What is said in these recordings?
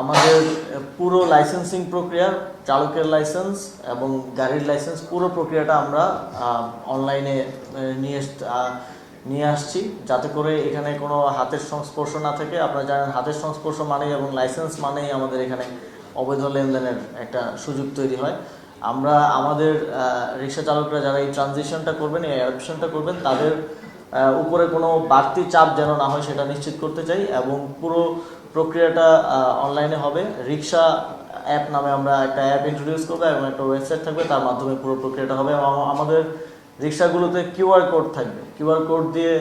আমাদের পুরো লাইসেন্সিং প্রক্রিয়া, চালকের লাইসেন্স এবং গাড়ির লাইসেন্স পুরো প্রক্রিয়াটা আমরা অনলাইনে নিয়ে নিয়ে আসছি। যাতে করে এখানে কোনো হাতের সংস্পর্শ না থাকে। আপনারা জানেন, হাতের সংস্পর্শ মানেই এবং লাইসেন্স মানেই আমাদের এখানে অবৈধ লেনদেনের একটা সুযোগ তৈরি হয়। আমরা, আমাদের রিক্সা চালকরা যারা এই ট্রানজিশনটা করবেন, এই অ্যাডপশনটা করবেন, তাদের উপরে কোনো বাড়তি চাপ যেন না হয়, সেটা নিশ্চিত করতে চাই এবং পুরো প্রক্রিয়াটা অনলাইনে হবে। রিক্সা অ্যাপ নামে আমরা একটা অ্যাপ ইন্ট্রোডিউস করব এবং একটা ওয়েবসাইট থাকবে, তার মাধ্যমে পুরো প্রক্রিয়াটা হবে এবং আমাদের রিক্সাগুলোতে কিউআর কোড থাকবে। কিউআর কোড দিয়ে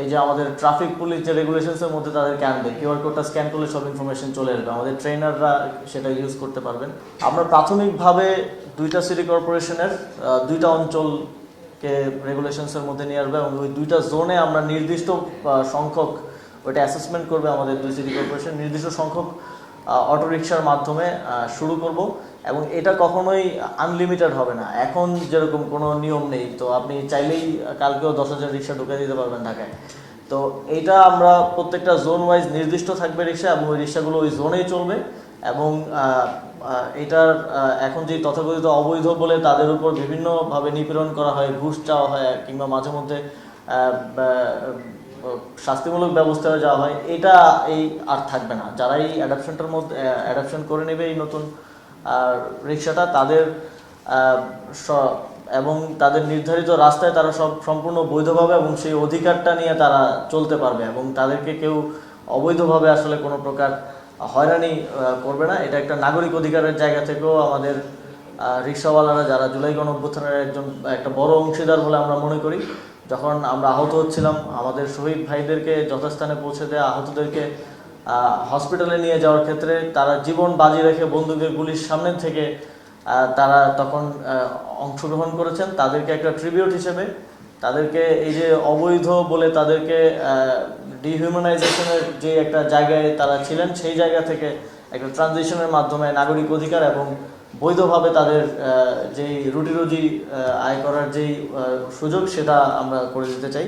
এই যে আমাদের ট্রাফিক পুলিশ যে রেগুলেশনসের মধ্যে তাদেরকে আনবে কিউআর কোডটা স্ক্যান করলে সব ইনফরমেশন চলে আসবে। আমাদের ট্রেনাররা সেটা ইউজ করতে পারবেন। আমরা প্রাথমিকভাবে দুইটা সিটি কর্পোরেশনের দুইটা অঞ্চলকে রেগুলেশনসের মধ্যে নিয়ে আসবে এবং ওই দুইটা জোনে আমরা নির্দিষ্ট সংখ্যক ওইটা অ্যাসেসমেন্ট করবে আমাদের দুই সিটি কর্পোরেশন নির্দিষ্ট সংখ্যক অটোরিকশার মাধ্যমে শুরু করব এবং এটা কখনোই আনলিমিটেড হবে না। এখন যেরকম কোনো নিয়ম নেই, তো আপনি চাইলেই কালকেও দশ হাজার রিক্সা ঢুকে দিতে পারবেন ঢাকায়। তো এইটা আমরা প্রত্যেকটা জোন ওয়াইজ নির্দিষ্ট থাকবে রিক্সা এবং ওই রিক্সাগুলো ওই জোনেই চলবে এবং এটার এখন যে তথাকথিত অবৈধ বলে তাদের উপর বিভিন্নভাবে নিপীড়ন করা হয়, ঘুষ চাওয়া হয়, কিংবা মাঝে মধ্যে শাস্তিমূলক ব্যবস্থা যাওয়া হয় এটা এই আর থাকবে না। যারা এই অ্যাডাপশনটার মধ্যে অ্যাডাপশন করে নেবে এই নতুন আহ, রিক্সাটা তাদের এবং তাদের নির্ধারিত রাস্তায় তারা সব সম্পূর্ণ বৈধভাবে এবং সেই অধিকারটা নিয়ে তারা চলতে পারবে এবং তাদেরকে কেউ অবৈধভাবে আসলে কোনো প্রকার হয়রানি করবে না। এটা একটা নাগরিক অধিকারের জায়গা থেকেও আমাদের রিক্সাওয়ালারা যারা জুলাই গণ অভ্যুত্থানের একজন, একটা বড় অংশীদার বলে আমরা মনে করি, যখন আমরা আহত হচ্ছিলাম, আমাদের শহীদ ভাইদেরকে যথাস্থানে পৌঁছে দেওয়া আহতদেরকে হসপিটালে নিয়ে যাওয়ার ক্ষেত্রে তারা জীবন বাজি রেখে বন্দুকের গুলির সামনে থেকে তারা তখন অংশগ্রহণ করেছেন। তাদেরকে একটা ট্রিবিউট হিসেবে, তাদেরকে এই যে অবৈধ বলে তাদেরকে ডিহিউম্যানাইজেশনের যে একটা জায়গায় তারা ছিলেন, সেই জায়গা থেকে একটা ট্রানজিশনের মাধ্যমে নাগরিক অধিকার এবং বৈধভাবে তাদের যেই রুটি রুজি আয় করার যেই সুযোগ সেটা আমরা করে দিতে চাই।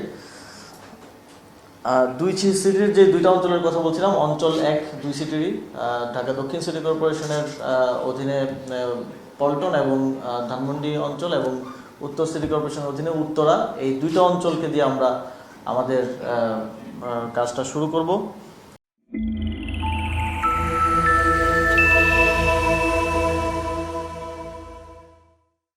আহ, দুই সিটির যে দুইটা অঞ্চলের কথা বলছিলাম অঞ্চল এক দুই সিটিরই ঢাকা দক্ষিণ সিটি কর্পোরেশনের অধীনে পল্টন এবং ধানমন্ডি অঞ্চল এবং উত্তর সিটি কর্পোরেশনের অধীনে উত্তরা। এই দুইটা অঞ্চলকে দিয়ে আমরা আমাদের কাজটা শুরু করব।